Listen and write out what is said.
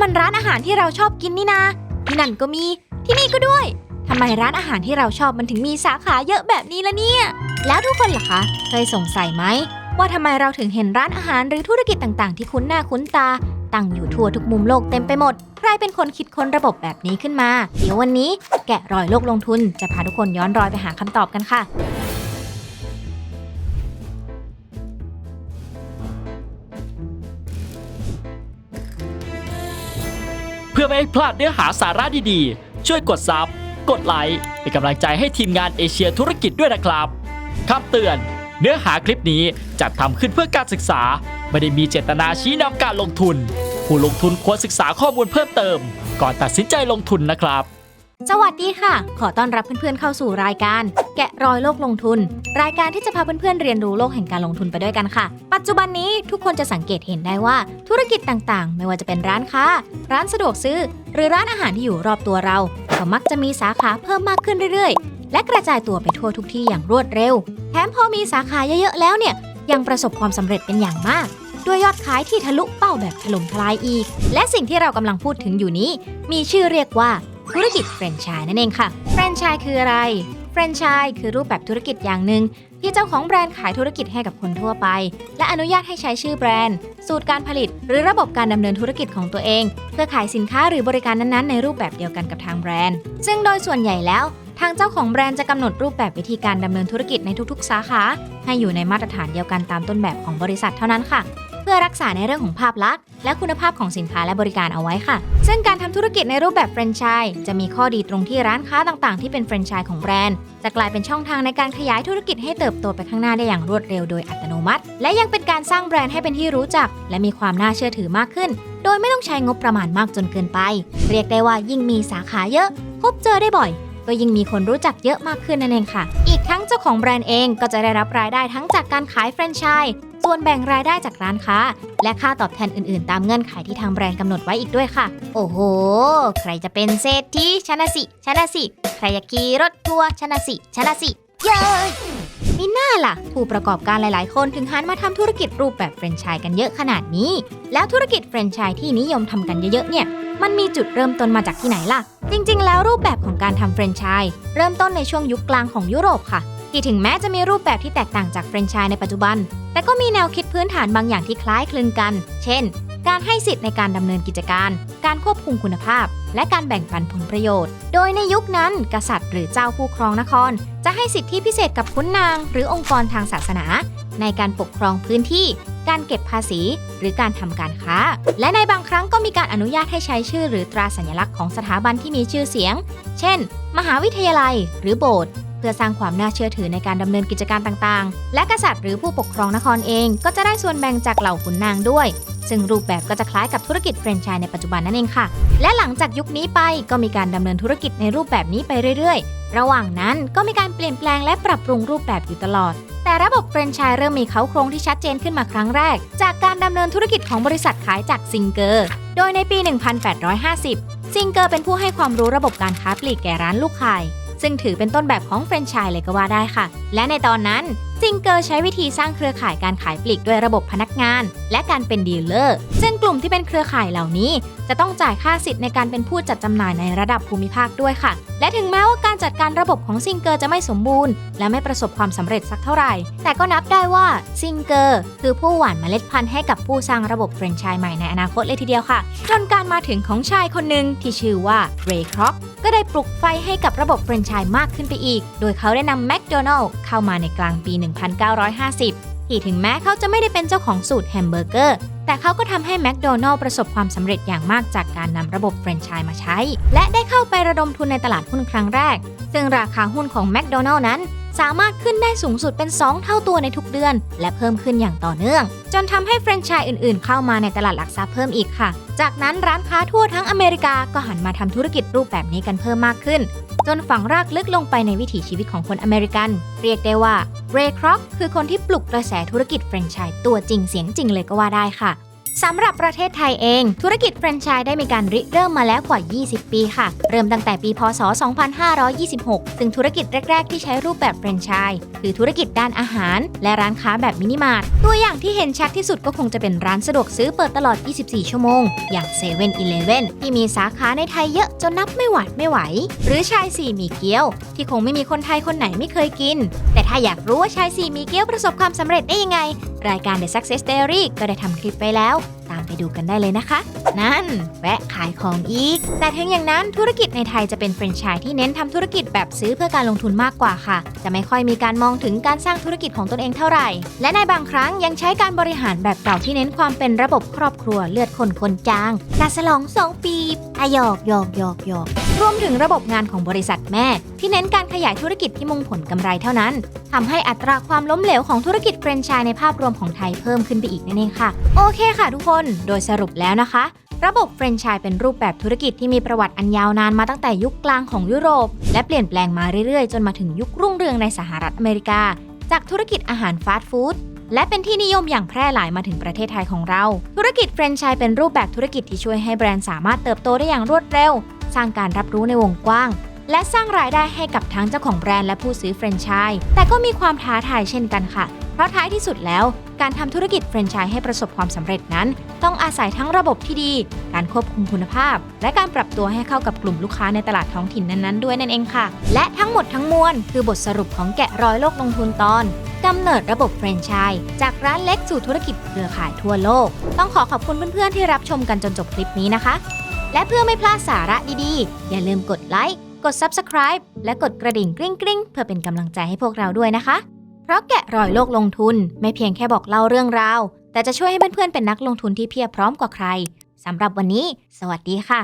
มันร้านอาหารที่เราชอบกินนี่นาที่นั่นก็มีที่นี่ก็ด้วยทำไมร้านอาหารที่เราชอบมันถึงมีสาขาเยอะแบบนี้ละเนี่ย แล้วทุกคนล่ะคะ เคยสงสัยไหม ว่าทำไมเราถึงเห็นร้านอาหารหรือธุรกิจต่างๆ ที่คุ้นหน้าคุ้นตา ตั้งอยู่ทั่วทุกมุมโลกเต็มไปหมด ใครเป็นคนคิดค้นระบบแบบนี้ขึ้นมา เดี๋ยววันนี้แกะรอยโลกลงทุน จะพาทุกคนย้อนรอยไปหาคำตอบกันค่ะ เพื่อไม่ให้พลาดเนื้อหาสาระดีๆ ช่วยกดซับ กดไลค์ เป็นกำลังใจให้ทีมงานเอเชียธุรกิจด้วยนะครับคำเตือน เนื้อหาคลิปนี้จัดทำขึ้นเพื่อการศึกษา ไม่ได้มีเจตนาชี้นำการลงทุน ผู้ลงทุนควรศึกษาข้อมูลเพิ่มเติม ก่อนตัดสินใจลงทุนนะครับ สวัสดีค่ะ ขอต้อนรับเพื่อนๆเข้าสู่รายการ แกะรอยโลกลงทุน รายการที่จะพาเพื่อนๆเรียนรู้โลกแห่งการลงทุนไปด้วยกันค่ะ ปัจจุบันนี้ทุกคนจะสังเกตเห็นได้ว่าธุรกิจต่างๆ ไม่ว่าจะเป็นร้านค้า ร้านสะดวกซื้อ หรือร้านอาหารที่อยู่รอบตัวเราก็มักจะมีสาขาเพิ่มมากขึ้นเรื่อยๆ และกระจายตัวไปทั่วทุกที่อย่างรวดเร็ว แถมพอมีสาขาเยอะๆแล้วเนี่ยยังประสบความสำเร็จเป็นอย่างมากด้วยยอดขายที่ทะลุเป้าแบบถล่มทลายอีก และสิ่งที่เรากำลังพูดถึงอยู่นี้ มีชื่อเรียกว่า ธุรกิจแฟรนไชส์นั่นเองค่ะ แฟรนไชส์คืออะไร แฟรนไชส์คือรูปแบบธุรกิจอย่างหนึ่งที่เจ้าของแบรนด์ขายธุรกิจให้กับคนทั่วไป และอนุญาตให้ใช้ชื่อแบรนด์ สูตรการผลิต หรือระบบการดำเนินธุรกิจของตัวเอง เพื่อขายสินค้าหรือบริการนั้นๆ ในรูปแบบเดียวกันกับทางแบรนด์ ซึ่งโดยส่วนใหญ่แล้วทางเจ้าของแบรนด์จะกำหนดรูปแบบวิธีการดำเนินธุรกิจในทุกๆ สาขา ให้อยู่ในมาตรฐานเดียวกันตามต้นแบบของบริษัทเท่านั้นค่ะ เพื่อรักษาในเรื่องของภาพลักษณ์และคุณภาพของสินค้าและบริการเอาไว้ค่ะ ซึ่งการทำธุรกิจในรูปแบบแฟรนไชส์จะมีข้อดีตรงที่ร้านค้าต่างๆ ที่เป็นแฟรนไชส์ของแบรนด์ จะกลายเป็นช่องทางในการขยายธุรกิจให้เติบโตไปข้างหน้าได้อย่างรวดเร็วโดยอัตโนมัติ และยังเป็นการสร้างแบรนด์ให้เป็นที่รู้จัก และมีความน่าเชื่อถือมากขึ้น โดยไม่ต้องใช้งบประมาณมากจนเกินไป เรียกได้ว่ายิ่งมีสาขาเยอะ พบเจอได้บ่อย ก็ยิ่งมีคนรู้จักเยอะมากขึ้นนั่นเองค่ะ อีกทั้งเจ้าของแบรนด์เองก็จะได้รับรายได้ทั้งจากการขายแฟรนไชส์ส่วนแบ่งรายได้จากร้านค้า และค่าตอบแทนอื่นๆ ตามเงื่อนไขที่ทางแบรนด์กำหนดไว้อีกด้วยค่ะ โอ้โห ใครจะเป็นเศรษฐีชนะสิชนะสิ ใครอยากขี่รถทัวร์ชนะสิชนะสิ เย้ มีน้าล่ะ ผู้ประกอบการหลาย ๆ คนถึงหันมาทำธุรกิจรูปแบบแฟรนไชส์กันเยอะขนาดนี้ แล้วธุรกิจแฟรนไชส์ที่นิยมทำกันเยอะ ๆ เนี่ย มันมีจุดเริ่มต้นมาจากที่ไหนล่ะ จริง ๆ แล้วรูปแบบของการทำแฟรนไชส์เริ่มต้นในช่วงยุคกลางของยุโรปค่ะ ที่ถึงแม้จะมีรูปแบบที่แตกต่างจากแฟรนไชส์ในปัจจุบัน แต่ก็มีแนวคิดพื้นฐานบางอย่างที่คล้ายคลึงกัน เช่น การให้สิทธิ์ในการดำเนินกิจการ การควบคุมคุณภาพ และการแบ่งปันผลประโยชน์ โดยในยุคนั้นกษัตริย์หรือเจ้าผู้ครองนคร จะให้สิทธิพิเศษกับขุนนาง หรือองค์กรทางศาสนา ในการปกครองพื้นที่ การเก็บภาษี หรือการทำการค้า และในบางครั้งก็มีการอนุญาตให้ใช้ชื่อ หรือตราสัญลักษณ์ของสถาบันที่มีชื่อเสียง เช่น มหาวิทยาลัย หรือโบสถ์ เพื่อสร้างความน่าเชื่อถือในการดำเนินกิจการต่างๆ และกษัตริย์หรือผู้ปกครองนครเองก็จะได้ส่วนแบ่งจากเหล่าขุนนางด้วย ซึ่งรูปแบบก็จะคล้ายกับธุรกิจแฟรนไชส์ในปัจจุบันนั่นเองค่ะ และหลังจากยุคนี้ไปก็มีการดำเนินธุรกิจในรูปแบบนี้ไปเรื่อยๆ ระหว่างนั้นก็มีการเปลี่ยนแปลงและปรับปรุงรูปแบบอยู่ตลอดแต่ระบบแฟรนไชส์เริ่มมีเขาโครงที่ชัดเจนขึ้นมาครั้งแรก จากการดำเนินธุรกิจของบริษัทขายจากซิงเกอร์ โดยในปี 1850 ซิงเกอร์เป็นผู้ให้ความรู้ระบบการค้าปลีกแก่ร้านลูกขาย ซึ่งถือเป็นต้นแบบของแฟรนไชส์เลยก็ว่าได้ค่ะ และในตอนนั้น ซิงเกอร์ใช้วิธีสร้างเครือข่ายการขายปลีกด้วยระบบพนักงาน และการเป็นดีลเลอร์ ซึ่งกลุ่มที่เป็นเครือข่ายเหล่านี้ จะต้องจ่ายค่าสิทธิ์ในการเป็นผู้จัดจำหน่ายในระดับภูมิภาคด้วยค่ะ และถึงแม้ว่าการจัดการระบบของซิงเกอร์จะไม่สมบูรณ์ และไม่ประสบความสำเร็จสักเท่าไหร่ แต่ก็นับได้ว่าซิงเกอร์คือผู้หว่านเมล็ดพันธุ์ให้กับผู้สร้างระบบแฟรนไชส์ใหม่ในอนาคตเลยทีเดียวค่ะจนการมาถึงของชายคนหนึ่งที่ชื่อว่าเรย์คร็อกก็ได้ปลุกไฟให้กับระบบแฟรนไชส์มากขึ้นไปอีก โดยเขาได้นำแมคโดนัลล์เข้ามาในกลางปี1950 ที่ถึงแม้เขาจะไม่ได้เป็นเจ้าของสูตรแฮมเบอร์เกอร์ แต่เขาก็ทำให้แมคโดนัลล์ประสบความสำเร็จอย่างมากจากการนำระบบแฟรนไชส์มาใช้ และได้เข้าไประดมทุนในตลาดหุ้นครั้งแรก ซึ่งราคาหุ้นของแมคโดนัลล์นั้น สามารถขึ้นได้สูงสุดเป็น 2 เท่าตัวในทุกเดือน และเพิ่มขึ้นอย่างต่อเนื่อง จนทำให้แฟรนไชส์อื่นๆ เข้ามาในตลาดหลักทรัพย์เพิ่มอีกค่ะ จากนั้นร้านค้าทั่วทั้งอเมริกาก็หันมาทำธุรกิจรูปแบบนี้กันเพิ่มมากขึ้น จนฝังรากลึกลงไปในวิถีชีวิตของคนอเมริกัน เรียกได้ว่าเรย์คร็อกคือคนที่ปลุกกระแสธุรกิจแฟรนไชส์ตัวจริงเสียงจริงเลยก็ว่าได้ค่ะ สำหรับประเทศไทยเอง ธุรกิจแฟรนไชส์ได้มีการริเริ่มมาแล้วกว่า 20 ปีค่ะ เริ่มตั้งแต่ปี พศ 2526 ซึ่งธุรกิจแรก ๆ ที่ใช้รูปแบบแฟรนไชส์คือธุรกิจด้านอาหาร และร้านค้าแบบมินิมาร์ทตัวอย่างที่เห็นชัดที่สุดก็คงจะเป็นร้านสะดวกซื้อเปิดตลอด 24 ชั่วโมง อย่าง7 e เ e ่ e อที่มีสาขาในไทยเยอะจนนับไม่หวาดไม่ไหว หรือชายสี่มีเกี๊ยว ที่คงไม่มีคนไทยคนไหนไม่เคยกิน แต่ถ้าอยากรู้ว่าชายสี่มีเกี๊ยวประสบความสำเร็จได้ยังไง รายการ The Success Diary ก็ได้ทำคลิปไปแล้วตามไปดูกันได้เลยนะคะ นั่น แวะขายของอีก แต่ถึงอย่างนั้นธุรกิจในไทยจะเป็นแฟรนไชส์ที่เน้นทำธุรกิจแบบซื้อเพื่อการลงทุนมากกว่าค่ะ จะไม่ค่อยมีการมองถึงการสร้างธุรกิจของตนเองเท่าไหร่ และในบางครั้งยังใช้การบริหารแบบเก่าที่เน้นความเป็นระบบครอบครัวเลือดคนคนจางกาสลองสองปีอะหยอกหยอกหยอกหยอก รวมถึงระบบงานของบริษัทแม่ ที่เน้นการขยายธุรกิจที่มุ่งผลกำไรเท่านั้นทำให้อัตราความล้มเหลวของธุรกิจแฟรนไชส์ในภาพรวมของไทยเพิ่มขึ้นไปอีกนั่นเองค่ะ โอเคค่ะทุกคน โดยสรุปแล้วนะคะ ระบบแฟรนไชส์เป็นรูปแบบธุรกิจที่มีประวัติอันยาวนานมาตั้งแต่ยุคกลางของยุโรป และเปลี่ยนแปลงมาเรื่อยๆ จนมาถึงยุครุ่งเรืองในสหรัฐอเมริกา จากธุรกิจอาหารฟาสต์ฟู้ดและเป็นที่นิยมอย่างแพร่หลายมาถึงประเทศไทยของเรา ธุรกิจแฟรนไชส์เป็นรูปแบบธุรกิจที่ช่วยให้แบรนด์สามารถเติบโตได้อย่างรวดเร็ว สร้างการรับรู้ในวงกว้าง และสร้างรายได้ให้กับทั้งเจ้าของแบรนด์และผู้ซื้อแฟรนไชส์แต่ก็มีความท้าทายเช่นกันค่ะ เพราะท้ายที่สุดแล้วการทำธุรกิจแฟรนไชส์ให้ประสบความสำเร็จนั้น ต้องอาศัยทั้งระบบที่ดี การควบคุมคุณภาพ และการปรับตัวให้เข้ากับกลุ่มลูกค้าในตลาดท้องถิ่นนั้นๆ ด้วยนั่นเองค่ะ และทั้งหมดทั้งมวลคือบทสรุปของแกะรอยโลกลงทุนตอนกำเนิดระบบแฟรนไชส์จากร้านเล็กสู่ธุรกิจเครือข่ายทั่วโลก ต้องขอขอบคุณเพื่อนๆที่รับชมกันจนจบคลิปนี้นะคะ และเพื่อไม่พลาดสาระดีๆ อย่าลืมกดไลค์ กด Subscribe และกดกระดิ่งกริ๊งๆเพื่อเป็นกำลังใจให้พวกเราด้วยนะคะ เพราะแกะรอยโลกลงทุนไม่เพียงแค่บอกเล่าเรื่องราว แต่จะช่วยให้เพื่อนๆเป็นนักลงทุนที่เพียบพร้อมกว่าใครสำหรับวันนี้ สวัสดีค่ะ